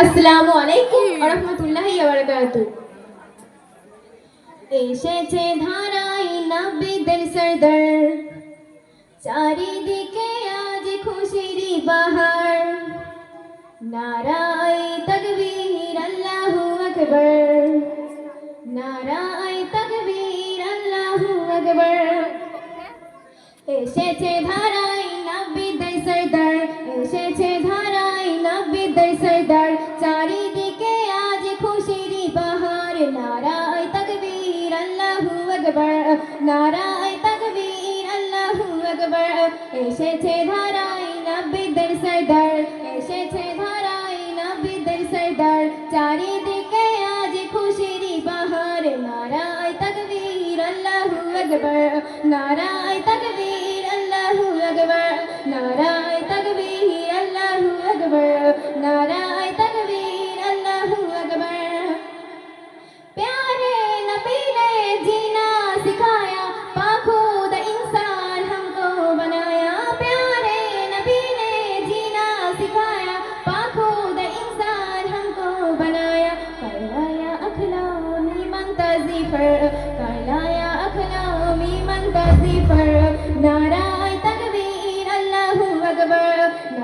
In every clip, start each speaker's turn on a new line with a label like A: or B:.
A: আসসালামু আলাইকুম ওয়া রাহমাতুল্লাহি ওয়া বারাকাতুহু এসেছে ধারাই নবীদের সরদার চারিদিকে আজ খুশির বাহার নারায় তকবীর আল্লাহু আকবার। নারায় তকবীর আল্লাহু আকবার। এসেছে ধারাই নবীদের সরদার, এসেছে ধারাই নবীদের সরদার। চারিদিকে আজ খুশির বাহার নারায় তকবীর আল্লাহু আকবার। নারায় তকবীর আল্লাহু আকবার। এসেছে ধারাই নবীদের সরদার, এসেছে ধরাই নবীদের সরদার। চারিদিকে আজ খুশির বাহার, নারায় তকবীর, আল্লাহু আকবার। নারায় তকবীর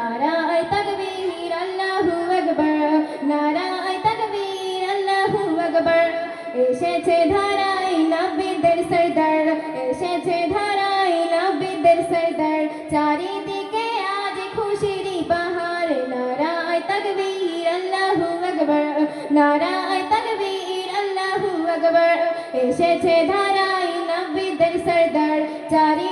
A: নারায় তকবীর আল্লাহু আকবার নারায় তকবীর আল্লাহু আকবার এসেছে ধারায় নবীদের সরদার এসেছে ধারায় নবীদের সরদার চারিদিকে আজ খুশিরি বাহার নারায় তকবীর আল্লাহু আকবার নারায় তকবীর আল্লাহু আকবার এসেছে ধারায় নবীদের সরদার চারি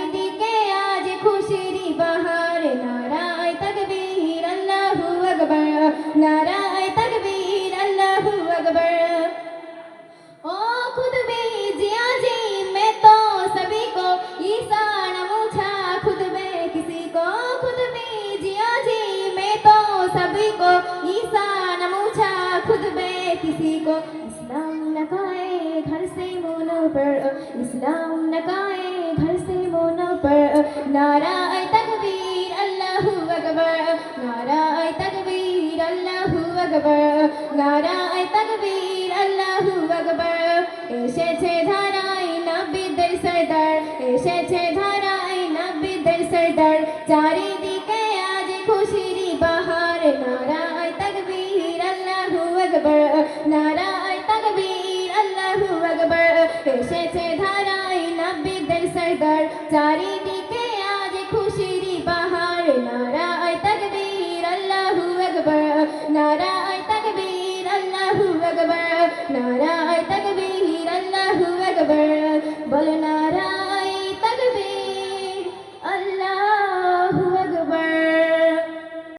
A: को इस्लाम लगाए घर से मोना पर इस्लाम लगाए घर से मोनों पर नारा तकबीर अल्लाह अकबर नारा तकबीर अल्लाह अकबर नारा तकबीर अल्लाह अकबर এসেছে ধারাই নবীদের সরদার এসেছে ধারাই নবীদের সরদার চারিদিকে আজ খুশির বাহার নারা তকবীর अल्लाह अकबर নারায় তকবীর আল্লাহু আকবার এসেছে ধারায় নাবিদের সরদার চারিদিকে